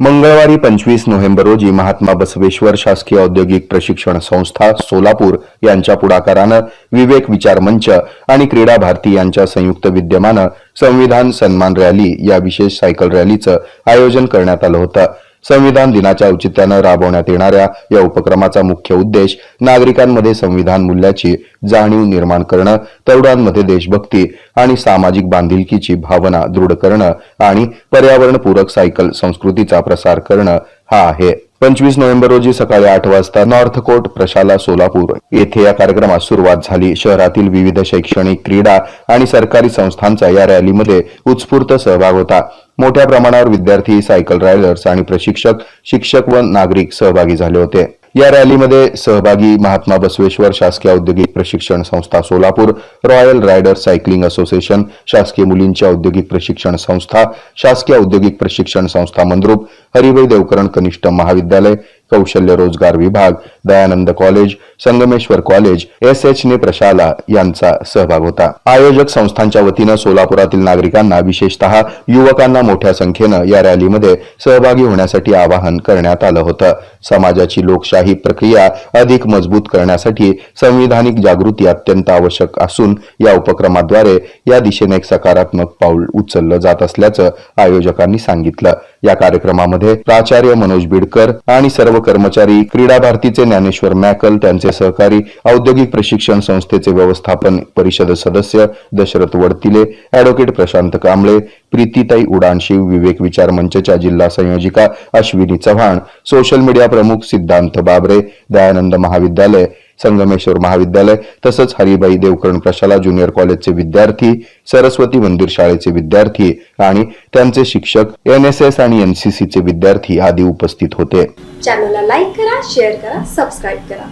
मंगळवारी पंचवीस नोव्हेंबर रोजी महात्मा बसवेश्वर शासकीय औद्योगिक प्रशिक्षण संस्था सोलापूर यांच्या पुढाकारानं विवेक विचार मंच आणि क्रीडा भारती यांच्या संयुक्त विद्यमानं संविधान सन्मान रॅली या विशेष सायकल रॅलीचं आयोजन करण्यात आलं होतं. संविधान दिनाच्या औचित्यानं राबवण्यात येणाऱ्या या उपक्रमाचा मुख्य उद्देश नागरिकांमध्ये संविधान मूल्याची जाणीव निर्माण करणं तरुणांमध्ये देशभक्ती आणि सामाजिक बांधिलकीची भावना दृढ करणं आणि पर्यावरणपूरक सायकल संस्कृतीचा प्रसार करणं हा आहे. पंचवीस नोव्हेंबर रोजी सकाळी आठ वाजता नॉर्थ कोर्ट प्रशाला सोलापूर. येथे या कार्यक्रमास सुरुवात झाली. शहरातील विविध शैक्षणिक क्रीडा आणि सरकारी संस्थांचा या रॅलीमध्ये उत्स्फूर्त सहभाग होता. मोठ्या प्रमाणावर विद्यार्थी सायकल रायडर्स आणि प्रशिक्षक शिक्षक व नागरिक सहभागी झाले होते. या रॅलीमध्ये सहभागी महात्मा बसवेश्वर शासकीय औद्योगिक प्रशिक्षण संस्था Solapur royal rider cycling association शासकीय मुलींची औद्योगिक प्रशिक्षण संस्था शासकीय औद्योगिक प्रशिक्षण संस्था मंद्रुप हरिभाई देवकरण कनिष्ठ महाविद्यालय कौशल्य रोजगार विभाग Dayanand college Sangameshwar college S H ने प्रशाला यांचा सहभाग होता. आयोजक संस्थांच्या वतीनं सोलापुरातील नागरिकांना विशेषतः युवकांना मोठ्या संख्येनं या रॅलीमध्ये सहभागी होण्यासाठी आवाहन करण्यात आलं होतं. समाजाची लोकशाही प्रक्रिया अधिक मजबूत करण्यासाठी संविधानिक जागृती अत्यंत आवश्यक असून या उपक्रमाद्वारे या दिशेने एक सकारात्मक पाऊल उचललं जात असल्याचं आयोजकांनी सांगितलं. या कार्यक्रमामध्ये प्राचार्य मनोज बिडकर आणि सर्व कर्मचारी क्रीडा भारतीचे ज्ञानेश्वर मॅकल त्यांचे सहकारी औद्योगिक प्रशिक्षण संस्थेचे व्यवस्थापन परिषद सदस्य दशरथ वडतिले अॅडव्होकेट प्रशांत कांबळे प्रीतीताई उडानशिव विवेक विचार मंचच्या जिल्हा संयोजिका अश्विनी चव्हाण सोशल मीडिया प्रमुख सिद्धांत बाबरे दयानंद महाविद्यालय संगमेश्वर महाविद्यालय तसंच हरिबाई देवकरण प्रशाला ज्युनियर कॉलेजचे विद्यार्थी सरस्वती मंदिर शाळेचे विद्यार्थी आणि त्यांचे शिक्षक एन एस एस आणि एनसीसीचे विद्यार्थी आदी उपस्थित होते. चॅनलला लाईक करा शेअर करा सबस्क्राईब करा.